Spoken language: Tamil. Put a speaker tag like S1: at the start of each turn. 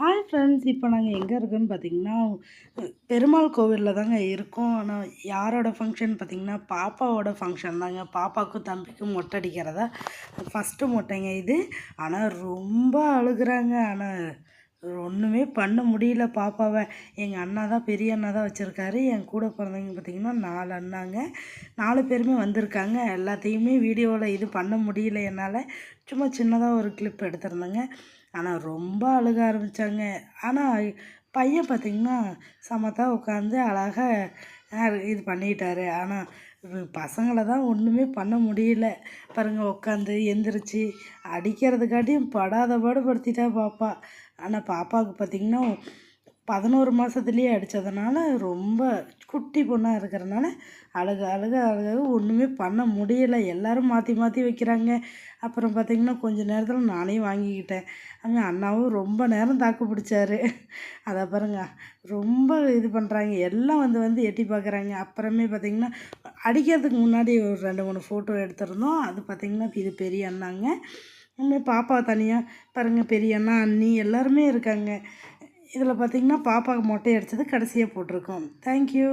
S1: ஹாய் ஃப்ரெண்ட்ஸ் இப்போ நாங்கள் எங்கே இருக்கோன்னு பார்த்தீங்கன்னா பெருமாள் கோவிலில் தாங்க இருக்கோம். ஆனால் யாரோட ஃபங்க்ஷன் பார்த்திங்கன்னா பாப்பாவோட ஃபங்க்ஷன் தாங்க. பாப்பாவுக்கும் தம்பிக்கும் மொட்டை அடிக்கிறதா? ஃபஸ்ட்டு மொட்டைங்க இது. ஆனால் ரொம்ப அழுகுறாங்க. ஆனால் ஒன்றுமே பண்ண முடியல பாப்பாவை. எங்கள் அண்ணா தான் பெரிய அண்ணா தான் வச்சுருக்காரு. என் கூட பிறந்தவங்க பார்த்திங்கன்னா நாலு அண்ணாங்க. நாலு பேருமே வந்திருக்காங்க. எல்லாத்தையுமே வீடியோவில் இது பண்ண முடியல என்னால். சும்மா சின்னதாக ஒரு கிளிப் எடுத்திருந்தேங்க. ஆனால் ரொம்ப அழுக ஆரம்பித்தாங்க ஆனால் பையன் பார்த்திங்கன்னா சமத்தா உட்காந்து அழகாக இது பண்ணிக்கிட்டாரு ஆனால் பசங்களை தான் ஒன்றுமே பண்ண முடியல. பாருங்கள் உட்காந்து எந்திரிச்சு அடிக்கிறதுக்காட்டியும் படாத பாடுபடுத்திட்டா பாப்பா. ஆனால் பாப்பாவுக்கு பார்த்திங்கன்னா பதினோரு மாதத்துலேயே அடித்ததுனால ரொம்ப குட்டி பொண்ணாக இருக்கிறனால அழுக அழுக அழுக ஒன்றுமே பண்ண முடியலை. எல்லோரும் மாற்றி மாற்றி வைக்கிறாங்க. அப்புறம் பார்த்திங்கன்னா கொஞ்சம் நேரத்தில் நானே வாங்கிக்கிட்டேன். அங்கே அண்ணாவும் ரொம்ப நேரம் தாக்கு பிடிச்சாரு. அதை பாருங்க. ரொம்ப இது பண்ணுறாங்க எல்லாம் வந்து வந்து எட்டி பார்க்குறாங்க அப்புறமே பார்த்திங்கன்னா அடிக்கிறதுக்கு முன்னாடி ஒரு ரெண்டு மூணு ஃபோட்டோ எடுத்திருந்தோம். அது பார்த்திங்கன்னா இது பெரிய அண்ணாங்க. இன்னும் பாப்பா தனியாக பாருங்கள் பெரிய அண்ணா அண்ணி எல்லாருமே இருக்காங்க. இதில் பார்த்திங்கன்னா பாப்பாவுக்கு மொட்டை அடித்தது கடைசியாக போட்டிருக்கோம். தேங்க்யூ